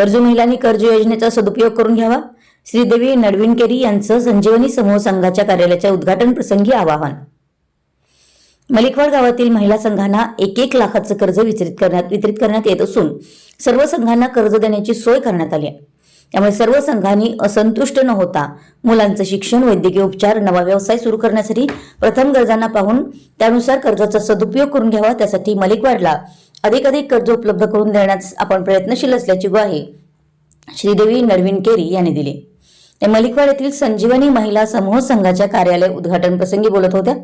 गरजू महिलांनी कर्ज योजनेचा सदुपयोग करून घ्यावा. श्रीदेवी नडविनकेरी यांचं संजीवनी समूह संघाच्या कार्यालयाच्या उद्घाटन प्रसंगी आवाहन. मलिकवाड गावातील महिला संघांना एक एक लाखाचं कर्ज वितरित करण्यात वितरित करण्यात येत असून सर्व संघांना कर्ज देण्याची सोय करण्यात आली आहे. त्यामुळे सर्व संघांनी असंतुष्ट न होता मुलांचं शिक्षण वैद्यकीय उपचार नवा व्यवसाय सुरू करण्यासाठी प्रथम गरजांना पाहून त्यानुसार कर्जाचा सदुपयोग करून घ्यावा. त्यासाठी मलिकवाडला अधिकाधिक कर्ज उपलब्ध करून देण्यास आपण प्रयत्नशील असल्याची ग्वाही श्रीदेवी नरविन केरी यांनी दिली. ते मलिकवाड येथील संजीवनी महिला समूह संघाच्या कार्यालय उद्घाटन प्रसंगी बोलत होत्या.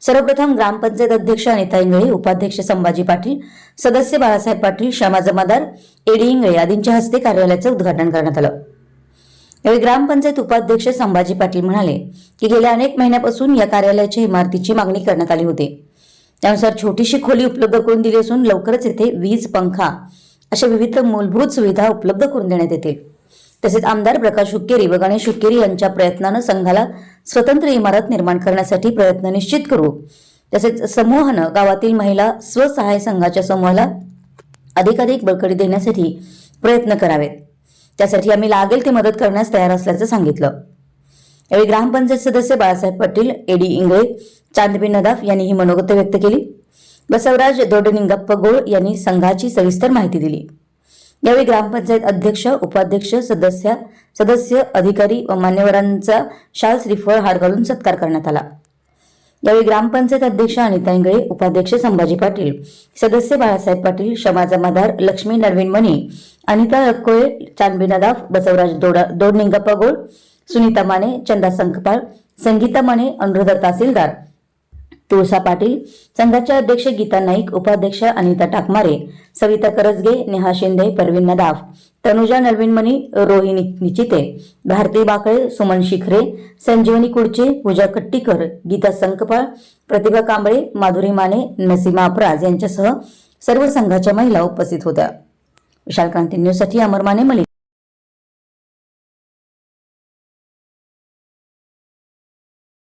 सर्वप्रथम ग्रामपंचायत अध्यक्ष अनिता इंगळे उपाध्यक्ष संभाजी पाटील सदस्य बाळासाहेब पाटील श्यामा जमादार एडी इंगळे आदींच्या हस्ते कार्यालयाचं उद्घाटन करण्यात आलं. यावेळी ग्रामपंचायत उपाध्यक्ष संभाजी पाटील म्हणाले की गेल्या अनेक महिन्यापासून या कार्यालयाच्या इमारतीची मागणी करण्यात आली होती. त्यानुसार छोटीशी खोली उपलब्ध करून दिली असून लवकरच येथे वीज पंखा अशा विविध मूलभूत सुविधा उपलब्ध करून देण्यात येतील. तसेच आमदार प्रकाश हुक्केरी व गणेश हुक्केरी यांच्या प्रयत्नानं संघाला स्वतंत्र इमारत निर्माण करण्यासाठी प्रयत्न निश्चित करू. तसेच समूहानं गावातील महिला स्वसहाय संघाच्या समूहाला अधिकाधिक बळकटी देण्यासाठी प्रयत्न करावेत. त्यासाठी आम्ही लागेल ती मदत करण्यास तयार असल्याचं सांगितलं. यावेळी ग्रामपंचायत सदस्य बाळासाहेब पाटील एडी इंगळे चांदबी नदाफ यांनी ही मनोगत व्यक्त केली. बसवराज दोडनिंगप्प गोळ यांनी संघाची सविस्तर माहिती दिली. यावेळी ग्रामपंचायत अध्यक्ष उपाध्यक्ष सदस्य सदस्य अधिकारी व मान्यवरांचा शाल श्रीफळ हार घालून सत्कार करण्यात आला. यावेळी ग्रामपंचायत अध्यक्ष अनिता इंगळे उपाध्यक्ष संभाजी पाटील सदस्य बाळासाहेब पाटील शमा जमादार लक्ष्मी नरविन मणी अनिता रक्कोळे चांदबी नदाफ बसवराज दोडा दोडनिंगप्पा गोळ सुनीता माने चंदा संकपाळ संगीता माने अनुराधा तहसीलदार. तुळसा पाटील संघाच्या अध्यक्ष गीता नाईक उपाध्यक्ष अनिता टाकमारे सविता करजगे नेहा शिंदे परवीन नदाफ तनुजा नलविनमणी रोहिणी निचिते भारती बाकळे सुमन शिखरे संजीवनी कुडचे पूजा कट्टीकर गीता संकपाळ प्रतिभा कांबळे माधुरी माने नसीमा अपराज यांच्यासह सर्व संघाच्या महिला उपस्थित होत्या. विशाल क्रांती न्यूजसाठी अमर माने मलिक.